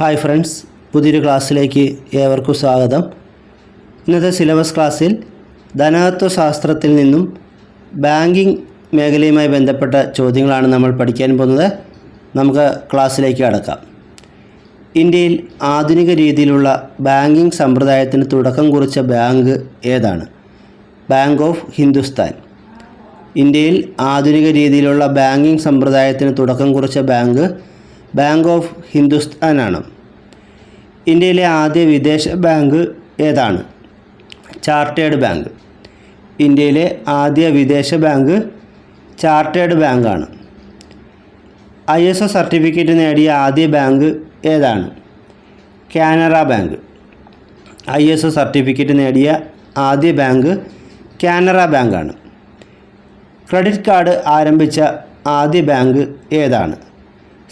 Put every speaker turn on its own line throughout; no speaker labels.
Hi friends പുതിയൊരു ക്ലാസ്സിലേക്ക് ഏവർക്കും സ്വാഗതം. ഇന്നത്തെ സിലബസ് ക്ലാസ്സിൽ ധനത്വശാസ്ത്രത്തിൽ നിന്നും ബാങ്കിങ് മേഖലയുമായി ബന്ധപ്പെട്ട ചോദ്യങ്ങളാണ് നമ്മൾ പഠിക്കാൻ പോകുന്നത്. നമുക്ക് ക്ലാസ്സിലേക്ക് കടക്കാം. ഇന്ത്യയിൽ ആധുനിക രീതിയിലുള്ള ബാങ്കിംഗ് സമ്പ്രദായത്തിന് തുടക്കം കുറിച്ച ബാങ്ക് ഏതാണ്? Bank of Hindustan. ഇന്ത്യയിൽ ആധുനിക രീതിയിലുള്ള ബാങ്കിംഗ് സമ്പ്രദായത്തിന് തുടക്കം കുറിച്ച ബാങ്ക് ബാങ്ക് ഓഫ് ഹിന്ദുസ്ഥാനാണ്. ഇന്ത്യയിലെ ആദ്യ വിദേശ ബാങ്ക് ഏതാണ്? Chartered Bank. ഇന്ത്യയിലെ ആദ്യ വിദേശ ബാങ്ക് ചാർട്ടേഡ് ബാങ്കാണ്. ഐ എസ് ഒ സർട്ടിഫിക്കറ്റ് നേടിയ ആദ്യ ബാങ്ക് ഏതാണ്? Canara Bank. I S O certificate നേടിയ ആദ്യ ബാങ്ക് കാനറ ബാങ്കാണ്. ക്രെഡിറ്റ് കാർഡ് ആരംഭിച്ച ആദ്യ ബാങ്ക് ഏതാണ്?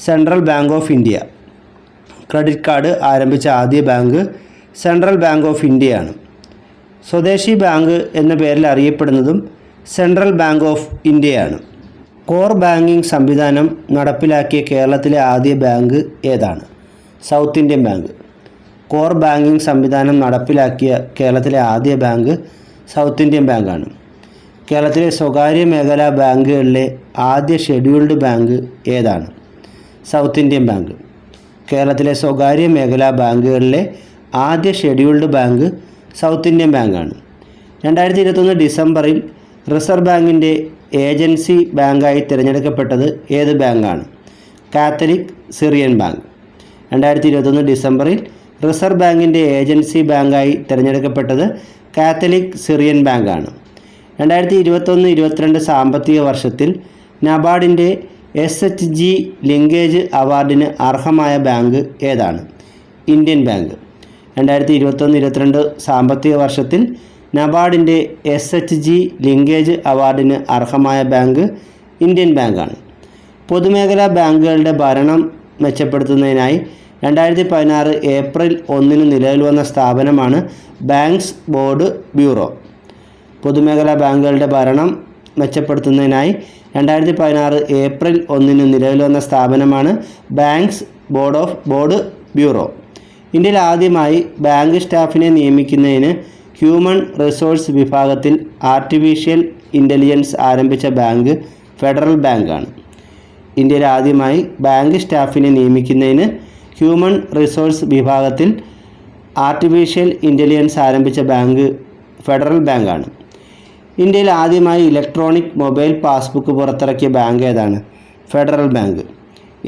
Central Bank of India. Credit card ആരംഭിച്ച ആദ്യ ബാങ്ക് സെൻട്രൽ ബാങ്ക് ഓഫ് ഇന്ത്യയാണ്. സ്വദേശി ബാങ്ക് എന്ന പേരിൽ അറിയപ്പെടുന്നതും സെൻട്രൽ ബാങ്ക് ഓഫ് ഇന്ത്യയാണ്. കോർ ബാങ്കിംഗ് സംവിധാനം നടപ്പിലാക്കിയ കേരളത്തിലെ ആദ്യ ബാങ്ക് ഏതാണ്? South Indian Bank. Core banking സംവിധാനം നടപ്പിലാക്കിയ കേരളത്തിലെ ആദ്യ ബാങ്ക് സൗത്ത് ഇന്ത്യൻ ബാങ്കാണ്. കേരളത്തിലെ സ്വകാര്യ മേഖലാ ബാങ്കുകളിലെ ആദ്യ ഷെഡ്യൂൾഡ് ബാങ്ക് ഏതാണ്? South Indian Bank. കേരളത്തിലെ സ്വകാര്യ മേഖലാ ബാങ്കുകളിലെ ആദ്യ ഷെഡ്യൂൾഡ് ബാങ്ക് സൗത്ത് ഇന്ത്യൻ ബാങ്കാണ്. രണ്ടായിരത്തി ഇരുപത്തൊന്ന് ഡിസംബറിൽ റിസർവ് ബാങ്കിന്റെ ഏജൻസി ബാങ്കായി തിരഞ്ഞെടുക്കപ്പെട്ടത് ഏത് ബാങ്കാണ്? Catholic Syrian Bank. രണ്ടായിരത്തി ഇരുപത്തൊന്ന് ഡിസംബറിൽ റിസർവ് ബാങ്കിന്റെ ഏജൻസി ബാങ്കായി തിരഞ്ഞെടുക്കപ്പെട്ടത് കാത്തലിക് സിറിയൻ ബാങ്കാണ്. രണ്ടായിരത്തി ഇരുപത്തൊന്ന് ഇരുപത്തിരണ്ട് സാമ്പത്തിക വർഷത്തിൽ നബാർഡിന്റെ എസ് എച്ച് ജി ലിങ്കേജ് അവാർഡിന് അർഹമായ ബാങ്ക് ഏതാണ്? Indian Bank. രണ്ടായിരത്തി ഇരുപത്തൊന്ന് ഇരുപത്തിരണ്ട് സാമ്പത്തിക വർഷത്തിൽ നബാർഡിന്റെ എസ് എച്ച് ജി ലിങ്കേജ് അവാർഡിന് അർഹമായ ബാങ്ക് ഇന്ത്യൻ ബാങ്കാണ്. പൊതുമേഖലാ ബാങ്കുകളുടെ ഭരണം മെച്ചപ്പെടുത്തുന്നതിനായി രണ്ടായിരത്തി പതിനാറ് ഏപ്രിൽ ഒന്നിന് നിലവിൽ വന്ന സ്ഥാപനമാണ് ബാങ്ക്സ് ബോർഡ് ബ്യൂറോ. പൊതുമേഖലാ ബാങ്കുകളുടെ ഭരണം മെച്ചപ്പെടുത്തുന്നതിനായി രണ്ടായിരത്തി പതിനാറ് ഏപ്രിൽ ഒന്നിന് നിലവിൽ വന്ന സ്ഥാപനമാണ് Banks Board of Board Bureau. ഇന്ത്യയിൽ ആദ്യമായി ബാങ്ക് സ്റ്റാഫിനെ നിയമിക്കുന്നതിന് ഹ്യൂമൻ റിസോഴ്സ് വിഭാഗത്തിൽ ആർട്ടിഫിഷ്യൽ ഇന്റലിജൻസ് ആരംഭിച്ച ബാങ്ക് ഫെഡറൽ ബാങ്കാണ്. ഇന്ത്യയിൽ ആദ്യമായി ബാങ്ക് സ്റ്റാഫിനെ നിയമിക്കുന്നതിന് ഹ്യൂമൻ റിസോഴ്സ് വിഭാഗത്തിൽ ആർട്ടിഫിഷ്യൽ ഇന്റലിജൻസ് ആരംഭിച്ച ബാങ്ക് ഫെഡറൽ ബാങ്കാണ്. ഇന്ത്യയിൽ ആദ്യമായി ഇലക്ട്രോണിക് മൊബൈൽ പാസ്ബുക്ക് പുറത്തിറക്കിയ ബാങ്ക് ഏതാണ്? ഫെഡറൽ ബാങ്ക്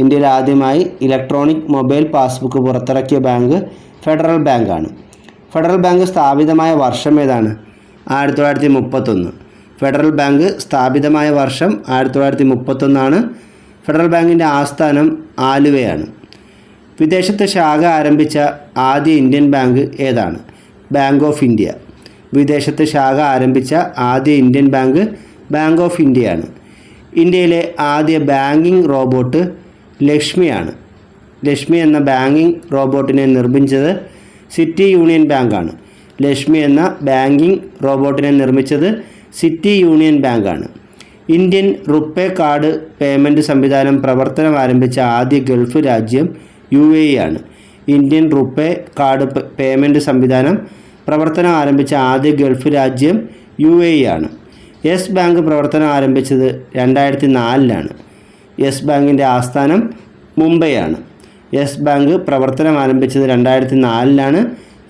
ഇന്ത്യയിൽ ആദ്യമായി ഇലക്ട്രോണിക് മൊബൈൽ പാസ്ബുക്ക് പുറത്തിറക്കിയ ബാങ്ക് ഫെഡറൽ ബാങ്കാണ് ഫെഡറൽ ബാങ്ക് സ്ഥാപിതമായ വർഷം ഏതാണ്? ആയിരത്തി തൊള്ളായിരത്തി മുപ്പത്തൊന്ന് ഫെഡറൽ ബാങ്ക് സ്ഥാപിതമായ വർഷം ആയിരത്തി തൊള്ളായിരത്തി മുപ്പത്തൊന്നാണ് ഫെഡറൽ ബാങ്കിന്റെ ആസ്ഥാനം ആലുവയാണ്. വിദേശത്ത് ശാഖ ആരംഭിച്ച ആദ്യ ഇന്ത്യൻ ബാങ്ക് ഏതാണ്? ബാങ്ക് ഓഫ് ഇന്ത്യ വിദേശത്ത് ശാഖ ആരംഭിച്ച ആദ്യ ഇന്ത്യൻ ബാങ്ക് ബാങ്ക് ഓഫ് ഇന്ത്യയാണ്. ഇന്ത്യയിലെ ആദ്യ ബാങ്കിംഗ് റോബോട്ട് ലക്ഷ്മിയാണ്. ലക്ഷ്മി എന്ന ബാങ്കിംഗ് റോബോട്ടിനെ നിർമ്മിച്ചത് സിറ്റി യൂണിയൻ ബാങ്കാണ്. ലക്ഷ്മി എന്ന ബാങ്കിംഗ് റോബോട്ടിനെ നിർമ്മിച്ചത് സിറ്റി യൂണിയൻ ബാങ്കാണ്. ഇന്ത്യൻ റുപ്പേ കാർഡ് പേയ്മെന്റ് സംവിധാനം പ്രവർത്തനം ആരംഭിച്ച ആദ്യ ഗൾഫ് രാജ്യം യു എ ആണ്. ഇന്ത്യൻ റുപ്പേ കാർഡ് പേയ്മെന്റ് സംവിധാനം പ്രവർത്തനം ആരംഭിച്ച ആദ്യ ഗൾഫ് രാജ്യം യു എ ആണ്. യെസ് ബാങ്ക് പ്രവർത്തനം ആരംഭിച്ചത് രണ്ടായിരത്തി നാലിലാണ് യെസ് ബാങ്കിന്റെ ആസ്ഥാനം മുംബൈയാണ് യെസ് ബാങ്ക് പ്രവർത്തനം ആരംഭിച്ചത് രണ്ടായിരത്തി നാലിലാണ്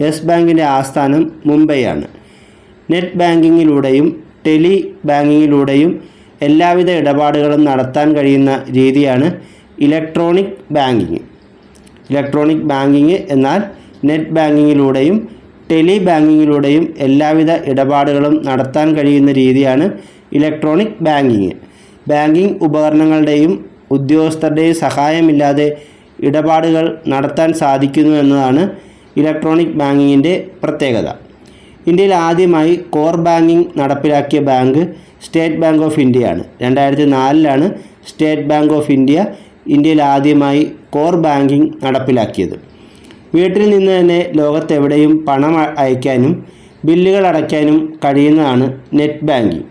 യെസ് ബാങ്കിന്റെ ആസ്ഥാനം മുംബൈയാണ് നെറ്റ് ബാങ്കിങ്ങിലൂടെയും ടെലി ബാങ്കിങ്ങിലൂടെയും എല്ലാവിധ ഇടപാടുകളും നടത്താൻ കഴിയുന്ന രീതിയാണ് ഇലക്ട്രോണിക് ബാങ്കിങ്. ഇലക്ട്രോണിക് ബാങ്കിങ് എന്നാൽ നെറ്റ് ബാങ്കിങ്ങിലൂടെയും ടെലി ബാങ്കിങ്ങിലൂടെയും എല്ലാവിധ ഇടപാടുകളും നടത്താൻ കഴിയുന്ന രീതിയാണ് ഇലക്ട്രോണിക് ബാങ്കിങ്. ബാങ്കിങ് ഉപകരണങ്ങളുടെയും ഉദ്യോഗസ്ഥരുടെയും സഹായമില്ലാതെ ഇടപാടുകൾ നടത്താൻ സാധിക്കുന്നു എന്നതാണ് ഇലക്ട്രോണിക് ബാങ്കിങ്ങിന്റെ പ്രത്യേകത. ഇന്ത്യയിൽ ആദ്യമായി കോർ ബാങ്കിംഗ് നടപ്പിലാക്കിയ ബാങ്ക് സ്റ്റേറ്റ് ബാങ്ക് ഓഫ് ഇന്ത്യയാണ്. രണ്ടായിരത്തി നാലിലാണ് സ്റ്റേറ്റ് ബാങ്ക് ഓഫ് ഇന്ത്യ ഇന്ത്യയിൽ ആദ്യമായി കോർ ബാങ്കിംഗ് നടപ്പിലാക്കിയത്. വീട്ടിൽ നിന്ന് തന്നെ ലോകത്തെവിടെയും പണം അയക്കാനും ബില്ലുകൾ അടയ്ക്കാനും കഴിയുന്നതാണ് നെറ്റ് ബാങ്കിങ്.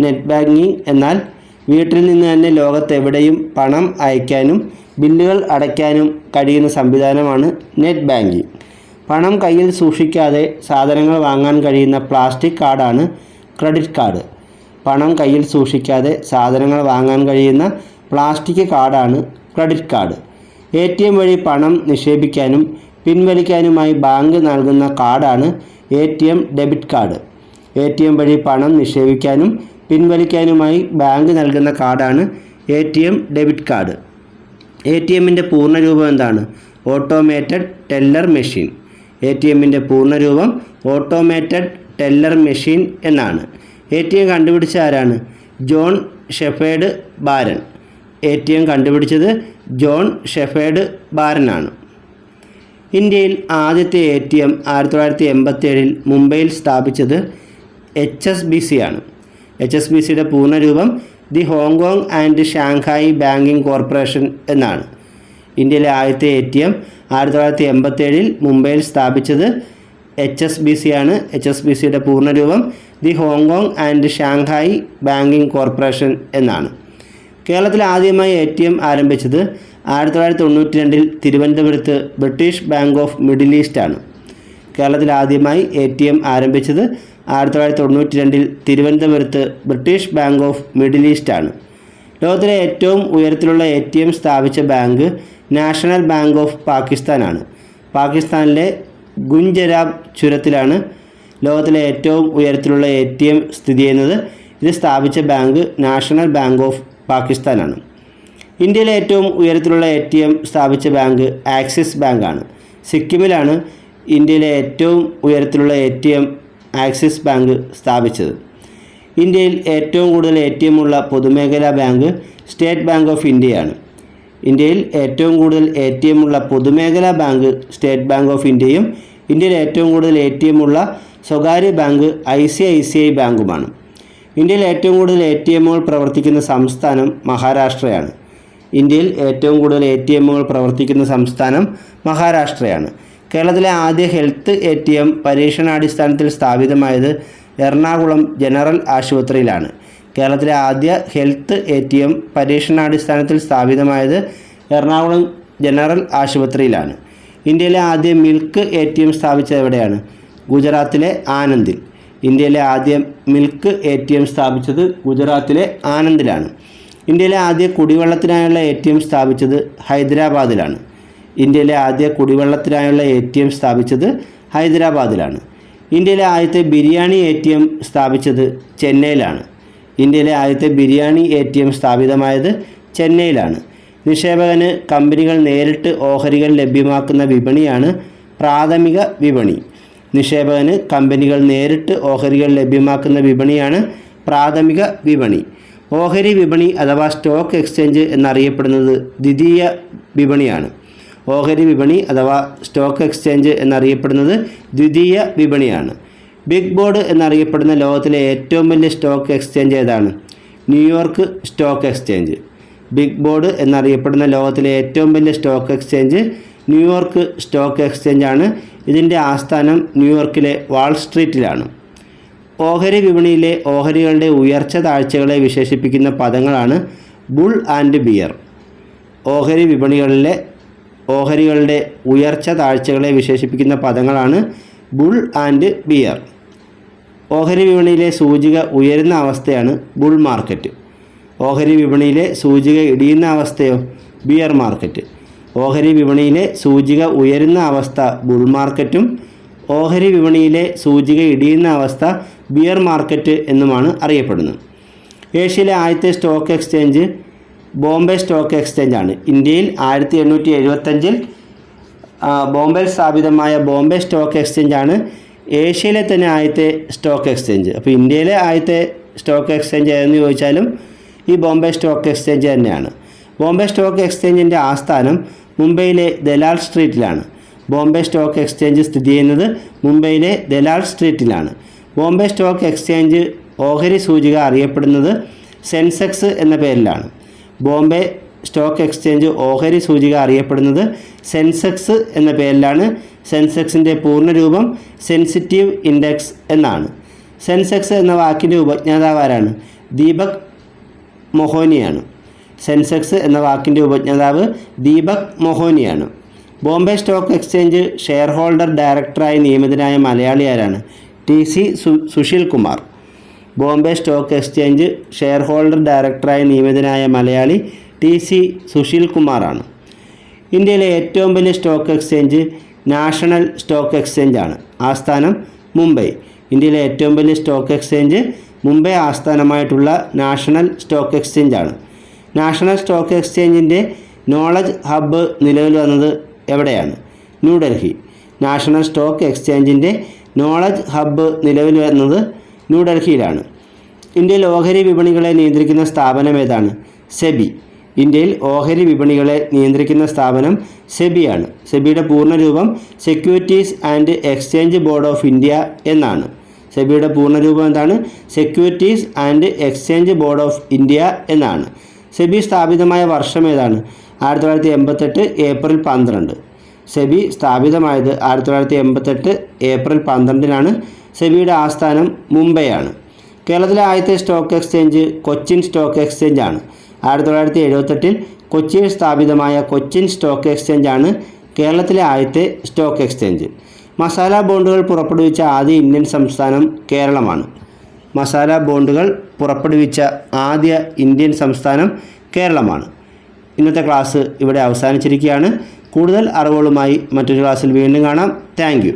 നെറ്റ് ബാങ്കിങ് എന്നാൽ വീട്ടിൽ നിന്ന് തന്നെ ലോകത്തെവിടെയും പണം അയക്കാനും ബില്ലുകൾ അടയ്ക്കാനും കഴിയുന്ന സംവിധാനമാണ് നെറ്റ് ബാങ്കിങ്. പണം കയ്യിൽ സൂക്ഷിക്കാതെ സാധനങ്ങൾ വാങ്ങാൻ കഴിയുന്ന പ്ലാസ്റ്റിക് കാർഡാണ് ക്രെഡിറ്റ് കാർഡ്. പണം കയ്യിൽ സൂക്ഷിക്കാതെ സാധനങ്ങൾ വാങ്ങാൻ കഴിയുന്ന പ്ലാസ്റ്റിക് കാർഡാണ് credit card. A T M വഴി പണം നിക്ഷേപിക്കാനും പിൻവലിക്കാനുമായി ബാങ്ക് നൽകുന്ന കാർഡാണ് A T M debit card. A T M വഴി പണം നിക്ഷേപിക്കാനും പിൻവലിക്കാനുമായി ബാങ്ക് നൽകുന്ന കാർഡാണ് A T M debit card. A T എമ്മിന്റെ പൂർണരൂപം എന്താണ്? Automated teller machine. A T എമ്മിന്റെ പൂർണരൂപം ഓട്ടോമേറ്റഡ് ടെല്ലർ മെഷീൻ എന്നാണ്. എ ടി എം കണ്ടുപിടിച്ച ആരാണ്? John Shepherd Barron. A T M കണ്ടുപിടിച്ചത് ജോൺ ഷെഫേഡ് ബാരനാണ്. ഇന്ത്യയിൽ ആദ്യത്തെ എ ടി എം ആയിരത്തി തൊള്ളായിരത്തി എൺപത്തേഴിൽ മുംബൈയിൽ സ്ഥാപിച്ചത് എച്ച് എസ് ബി സി ആണ്. എച്ച് എസ് ബി സിയുടെ പൂർണരൂപം the Hongkong and Shanghai Banking Corporation എന്നാണ്. ഇന്ത്യയിലെ ആദ്യത്തെ എ ടി എം ആയിരത്തി തൊള്ളായിരത്തി എൺപത്തേഴിൽ മുംബൈയിൽ സ്ഥാപിച്ചത് എച്ച് എസ് ബി സി ആണ്. എച്ച് എസ് ബി സിയുടെ പൂർണരൂപം the Hongkong and Shanghai Banking Corporation എന്നാണ്. കേരളത്തിൽ ആദ്യമായി എ ടി എം ആരംഭിച്ചത് ആയിരത്തി തൊള്ളായിരത്തി തൊണ്ണൂറ്റി രണ്ടിൽ തിരുവനന്തപുരത്ത് British Bank of Middle East ആണ്. കേരളത്തിൽ ആദ്യമായി എ ടി എം ആരംഭിച്ചത് ആയിരത്തി തൊള്ളായിരത്തി തൊണ്ണൂറ്റി രണ്ടിൽ തിരുവനന്തപുരത്ത് British Bank of Middle East ആണ്. ലോകത്തിലെ ഏറ്റവും ഉയരത്തിലുള്ള എ ടി എം സ്ഥാപിച്ച ബാങ്ക് നാഷണൽ ബാങ്ക് ഓഫ് പാകിസ്ഥാനാണ് പാകിസ്ഥാനിലെ ഗുഞ്ചരാബ് ചുരത്തിലാണ് ലോകത്തിലെ ഏറ്റവും ഉയരത്തിലുള്ള എ ടി എം സ്ഥിതി ചെയ്യുന്നത്. ഇത് സ്ഥാപിച്ച ബാങ്ക് നാഷണൽ ബാങ്ക് ഓഫ് പാകിസ്ഥാനാണ്. ഇന്ത്യയിലെ ഏറ്റവും ഉയരത്തിലുള്ള എ ടി എം സ്ഥാപിച്ച ബാങ്ക് ആക്സിസ് ബാങ്കാണ്. സിക്കിമിലാണ് ഇന്ത്യയിലെ ഏറ്റവും ഉയരത്തിലുള്ള A T M Axis Bank സ്ഥാപിച്ചത്. ഇന്ത്യയിൽ ഏറ്റവും കൂടുതൽ എ ടി എം ഉള്ള പൊതുമേഖലാ ബാങ്ക് സ്റ്റേറ്റ് ബാങ്ക് ഓഫ് ഇന്ത്യയാണ്. ഇന്ത്യയിൽ ഏറ്റവും കൂടുതൽ എ ടി എം ഉള്ള പൊതുമേഖലാ ബാങ്ക് സ്റ്റേറ്റ് ബാങ്ക് ഓഫ് ഇന്ത്യയും ഇന്ത്യയിൽ ഏറ്റവും കൂടുതൽ എ ടി എം ഉള്ള സ്വകാര്യ bank I C I C I ബാങ്കുമാണ്. ഇന്ത്യയിൽ ഏറ്റവും കൂടുതൽ എ ടി എമ്മുകൾ പ്രവർത്തിക്കുന്ന സംസ്ഥാനം മഹാരാഷ്ട്രയാണ്. ഇന്ത്യയിൽ ഏറ്റവും കൂടുതൽ എ ടി എമ്മുകൾ പ്രവർത്തിക്കുന്ന സംസ്ഥാനം മഹാരാഷ്ട്രയാണ്. കേരളത്തിലെ ആദ്യ ഹെൽത്ത് എ ടി എം പരീക്ഷണാടിസ്ഥാനത്തിൽ സ്ഥാപിതമായത് എറണാകുളം ജനറൽ ആശുപത്രിയിലാണ്. കേരളത്തിലെ ആദ്യ ഹെൽത്ത് എ ടി എം പരീക്ഷണാടിസ്ഥാനത്തിൽ സ്ഥാപിതമായത് എറണാകുളം ജനറൽ ആശുപത്രിയിലാണ്. ഇന്ത്യയിലെ ആദ്യ മിൽക്ക് എ ടി എം സ്ഥാപിച്ചത് എവിടെയാണ്? ഗുജറാത്തിലെ ആനന്ദിൽ. ഇന്ത്യയിലെ ആദ്യ മിൽക്ക് എ ടി എം സ്ഥാപിച്ചത് ഗുജറാത്തിലെ ആനന്ദിലാണ്. ഇന്ത്യയിലെ ആദ്യ കുടിവെള്ളത്തിനായുള്ള എ ടി എം സ്ഥാപിച്ചത് ഹൈദരാബാദിലാണ്. ഇന്ത്യയിലെ ആദ്യ കുടിവെള്ളത്തിനായുള്ള എ ടി എം സ്ഥാപിച്ചത് ഹൈദരാബാദിലാണ്. ഇന്ത്യയിലെ ആദ്യത്തെ ബിരിയാണി എ ടി എം സ്ഥാപിച്ചത് ചെന്നൈയിലാണ്. ഇന്ത്യയിലെ ആദ്യത്തെ ബിരിയാണി എ ടി എം സ്ഥാപിതമായത് ചെന്നൈയിലാണ്. നിക്ഷേപകന് കമ്പനികൾ നേരിട്ട് ഓഹരികൾ ലഭ്യമാക്കുന്ന വിപണിയാണ് പ്രാഥമിക വിപണി. നിക്ഷേപകന് കമ്പനികൾ നേരിട്ട് ഓഹരികൾ ലഭ്യമാക്കുന്ന വിപണിയാണ് പ്രാഥമിക വിപണി. ഓഹരി വിപണി അഥവാ സ്റ്റോക്ക് എക്സ്ചേഞ്ച് എന്നറിയപ്പെടുന്നത് ദ്വിതീയ വിപണിയാണ്. ഓഹരി വിപണി അഥവാ സ്റ്റോക്ക് എക്സ്ചേഞ്ച് എന്നറിയപ്പെടുന്നത് ദ്വിതീയ വിപണിയാണ്. ബിഗ് ബോർഡ് എന്നറിയപ്പെടുന്ന ലോകത്തിലെ ഏറ്റവും വലിയ സ്റ്റോക്ക് എക്സ്ചേഞ്ച് ഏതാണ്? New York stock exchange. Big board എന്നറിയപ്പെടുന്ന ലോകത്തിലെ ഏറ്റവും വലിയ stock exchange New York stock exchange ആണ്. ഇതിന്റെ ആസ്ഥാനം ന്യൂയോർക്കിലെ വാൾ സ്ട്രീറ്റിലാണ്. ഓഹരി വിപണിയിലെ ഓഹരികളുടെ ഉയർച്ച താഴ്ചകളെ വിശേഷിപ്പിക്കുന്ന പദങ്ങളാണ് ബുൾ ആൻഡ് ബിയർ. ഓഹരി വിപണികളിലെ ഓഹരികളുടെ ഉയർച്ച താഴ്ചകളെ വിശേഷിപ്പിക്കുന്ന പദങ്ങളാണ് ബുൾ ആൻഡ് ബിയർ. ഓഹരി വിപണിയിലെ സൂചിക ഉയരുന്ന അവസ്ഥയാണ് ബുൾ മാർക്കറ്റ്. ഓഹരി വിപണിയിലെ സൂചിക ഇടിയുന്ന അവസ്ഥയോ ബിയർ മാർക്കറ്റ്. ഓഹരി വിപണിയിലെ സൂചിക ഉയരുന്ന അവസ്ഥ ബുൾ മാർക്കറ്റും ഓഹരി വിപണിയിലെ സൂചിക ഇടിയുന്ന അവസ്ഥ ബിയർ മാർക്കറ്റ് എന്നുമാണ് അറിയപ്പെടുന്നത്. ഏഷ്യയിലെ ആദ്യത്തെ stock exchange Bombay Stock Exchange ആണ് ഇന്ത്യയിൽ ആയിരത്തി എണ്ണൂറ്റി എഴുപത്തഞ്ചിൽ ബോംബെയിൽ സ്ഥാപിതമായ ബോംബെ സ്റ്റോക്ക് എക്സ്ചേഞ്ച് ആണ് ഏഷ്യയിലെ തന്നെ ആദ്യത്തെ സ്റ്റോക്ക് എക്സ്ചേഞ്ച്. അപ്പോൾ ഇന്ത്യയിലെ ആദ്യത്തെ സ്റ്റോക്ക് എക്സ്ചേഞ്ച് ഏതെന്ന് ചോദിച്ചാലും ഈ ബോംബെ സ്റ്റോക്ക് എക്സ്ചേഞ്ച് തന്നെയാണ്. ബോംബെ സ്റ്റോക്ക് എക്സ്ചേഞ്ചിന്റെ ആസ്ഥാനം മുംബൈയിലെ ദലാൽ സ്ട്രീറ്റിലാണ്. ബോംബെ സ്റ്റോക്ക് എക്സ്ചേഞ്ച് സ്ഥിതി ചെയ്യുന്നത് മുംബൈയിലെ ദലാൽ സ്ട്രീറ്റിലാണ്. ബോംബെ സ്റ്റോക്ക് എക്സ്ചേഞ്ച് ഓഹരി സൂചിക അറിയപ്പെടുന്നത് സെൻസെക്സ് എന്ന പേരിലാണ്. ബോംബെ സ്റ്റോക്ക് എക്സ്ചേഞ്ച് ഓഹരി സൂചിക അറിയപ്പെടുന്നത് സെൻസെക്സ് എന്ന പേരിലാണ്. സെൻസെക്സിന്റെ പൂർണരൂപം സെൻസിറ്റീവ് ഇൻഡെക്സ് എന്നാണ്. സെൻസെക്സ് എന്ന വാക്കിന്റെ ഉപജ്ഞാതാവാരാണ് ദീപക് മൊഹോനിയാണ്. സെൻസെക്സ് എന്ന വാക്കിന്റെ ഉപജ്ഞാതാവ് ദീപക് മൊഹോനിയാണ്. Bombay stock exchange share holder ഡയറക്ടറായി നിയമിതനായ മലയാളി ആരാണ് T C Sushil Kumar Bombay stock exchange shareholder ഡയറക്ടറായി നിയമിതനായ മലയാളി ടി സി സുശീൽ കുമാറാണ് ഇന്ത്യയിലെ ഏറ്റവും വലിയ stock exchange National Stock Exchange ആണ്. ആസ്ഥാനം മുംബൈ. ഇന്ത്യയിലെ ഏറ്റവും വലിയ സ്റ്റോക്ക് എക്സ്ചേഞ്ച് മുംബൈ ആസ്ഥാനമായിട്ടുള്ള നാഷണൽ സ്റ്റോക്ക് എക്സ്ചേഞ്ച് ആണ്. നാഷണൽ സ്റ്റോക്ക് എക്സ്ചേഞ്ചിന്റെ നോളജ് ഹബ്ബ് നിലവിൽ വന്നത് എവിടെയാണ്? ന്യൂഡൽഹി. നാഷണൽ സ്റ്റോക്ക് എക്സ്ചേഞ്ചിന്റെ നോളജ് ഹബ്ബ് നിലവിൽ വരുന്നത് ന്യൂഡൽഹിയിലാണ്. ഇന്ത്യയിൽ ഓഹരി വിപണികളെ നിയന്ത്രിക്കുന്ന സ്ഥാപനം ഏതാണ്? സെബി. ഇന്ത്യയിൽ ഓഹരി വിപണികളെ നിയന്ത്രിക്കുന്ന സ്ഥാപനം സെബിയാണ്. സെബിയുടെ പൂർണരൂപം Securities and Exchange Board of India എന്നാണ്. സെബിയുടെ പൂർണരൂപം എന്താണ്? Securities and Exchange Board of India എന്നാണ്. സെബി സ്ഥാപിതമായ വർഷം ഏതാണ്? ആയിരത്തി തൊള്ളായിരത്തി എൺപത്തെട്ട് ഏപ്രിൽ പന്ത്രണ്ട്. സെബി സ്ഥാപിതമായത് ആയിരത്തി തൊള്ളായിരത്തി എൺപത്തെട്ട് ഏപ്രിൽ പന്ത്രണ്ടിനാണ്. സെബിയുടെ ആസ്ഥാനം മുംബൈയാണ്. കേരളത്തിലെ ആദ്യത്തെ stock exchange Cochin Stock Exchange ആണ് ആയിരത്തി തൊള്ളായിരത്തി എഴുപത്തെട്ടിൽ കൊച്ചിയിൽ സ്ഥാപിതമായ കൊച്ചിൻ സ്റ്റോക്ക് എക്സ്ചേഞ്ച് ആണ് കേരളത്തിലെ ആദ്യത്തെ സ്റ്റോക്ക് എക്സ്ചേഞ്ച്. മസാല ബോണ്ടുകൾ പുറപ്പെടുവിച്ച ആദ്യ ഇന്ത്യൻ സംസ്ഥാനം കേരളമാണ്. മസാല ബോണ്ടുകൾ പുറപ്പെടുവിച്ച ആദ്യ ഇന്ത്യൻ സംസ്ഥാനം കേരളമാണ്. ഇന്നത്തെ ക്ലാസ് ഇവിടെ അവസാനിച്ചിരിക്കുകയാണ്. കൂടുതൽ അറിവുകളുമായി മറ്റൊരു ക്ലാസ്സിൽ വീണ്ടും കാണാം. താങ്ക്